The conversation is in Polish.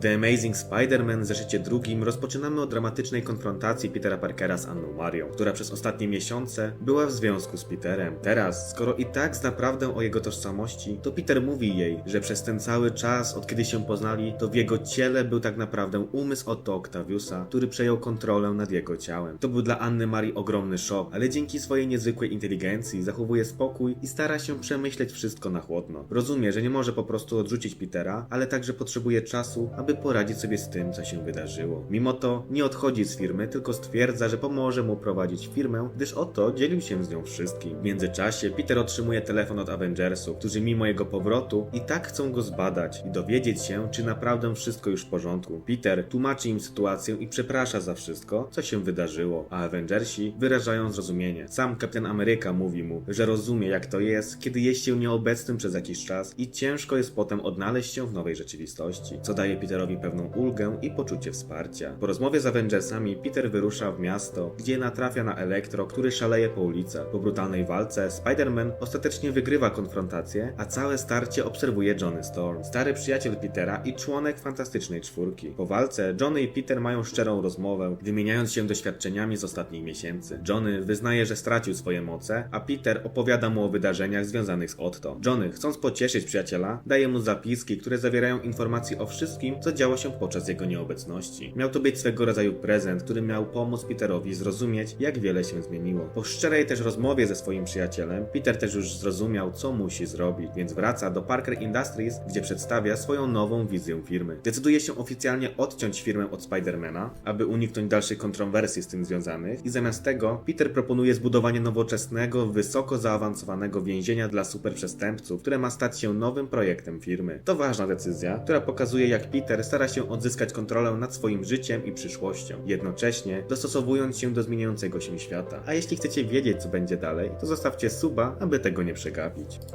The Amazing Spider-Man zeszycie drugim rozpoczynamy od dramatycznej konfrontacji Petera Parkera z Anną Marią, która przez ostatnie miesiące była w związku z Peterem. Teraz, skoro i tak zna prawdę o jego tożsamości, to Peter mówi jej, że przez ten cały czas, od kiedy się poznali, to w jego ciele był tak naprawdę umysł Otto Octaviusa, który przejął kontrolę nad jego ciałem. To był dla Anny Marii ogromny szok, ale dzięki swojej niezwykłej inteligencji zachowuje spokój i stara się przemyśleć wszystko na chłodno. Rozumie, że nie może po prostu odrzucić Petera, ale także potrzebuje czasu, aby poradzić sobie z tym, co się wydarzyło. Mimo to nie odchodzi z firmy, tylko stwierdza, że pomoże mu prowadzić firmę, gdyż Otto dzielił się z nią wszystkim. W międzyczasie Peter otrzymuje telefon od Avengersów, którzy mimo jego powrotu i tak chcą go zbadać i dowiedzieć się, czy naprawdę wszystko już w porządku. Peter tłumaczy im sytuację i przeprasza za wszystko, co się wydarzyło, a Avengersi wyrażają zrozumienie. Sam Kapitan Ameryka mówi mu, że rozumie jak to jest, kiedy jest się nieobecnym przez jakiś czas i ciężko jest potem odnaleźć się w nowej rzeczywistości, co daje Peterowi pewną ulgę i poczucie wsparcia. Po rozmowie z Avengersami Peter wyrusza w miasto, gdzie natrafia na Elektro, który szaleje po ulicach. Po brutalnej walce Spider-Man ostatecznie wygrywa konfrontację, a całe starcie obserwuje Johnny Storm, stary przyjaciel Petera i członek Fantastycznej Czwórki. Po walce Johnny i Peter mają szczerą rozmowę, wymieniając się doświadczeniami z ostatnich miesięcy. Johnny wyznaje, że stracił swoje moce, a Peter opowiada mu o wydarzeniach związanych z Otto. Johnny, chcąc pocieszyć przyjaciela, daje mu zapiski, które zawierają informacje o wszystkim, co działo się podczas jego nieobecności. Miał to być swego rodzaju prezent, który miał pomóc Peterowi zrozumieć, jak wiele się zmieniło. Po szczerej też rozmowie ze swoim przyjacielem, Peter też już zrozumiał, co musi zrobić, więc wraca do Parker Industries, gdzie przedstawia swoją nową wizję firmy. Decyduje się oficjalnie odciąć firmę od Spidermana, aby uniknąć dalszych kontrowersji z tym związanych i zamiast tego Peter proponuje zbudowanie nowoczesnego, wysoko zaawansowanego więzienia dla superprzestępców, które ma stać się nowym projektem firmy. To ważna decyzja, która pokazuje jak Peter stara się odzyskać kontrolę nad swoim życiem i przyszłością, jednocześnie dostosowując się do zmieniającego się świata. A jeśli chcecie wiedzieć co będzie dalej, to zostawcie suba, aby tego nie przegapić.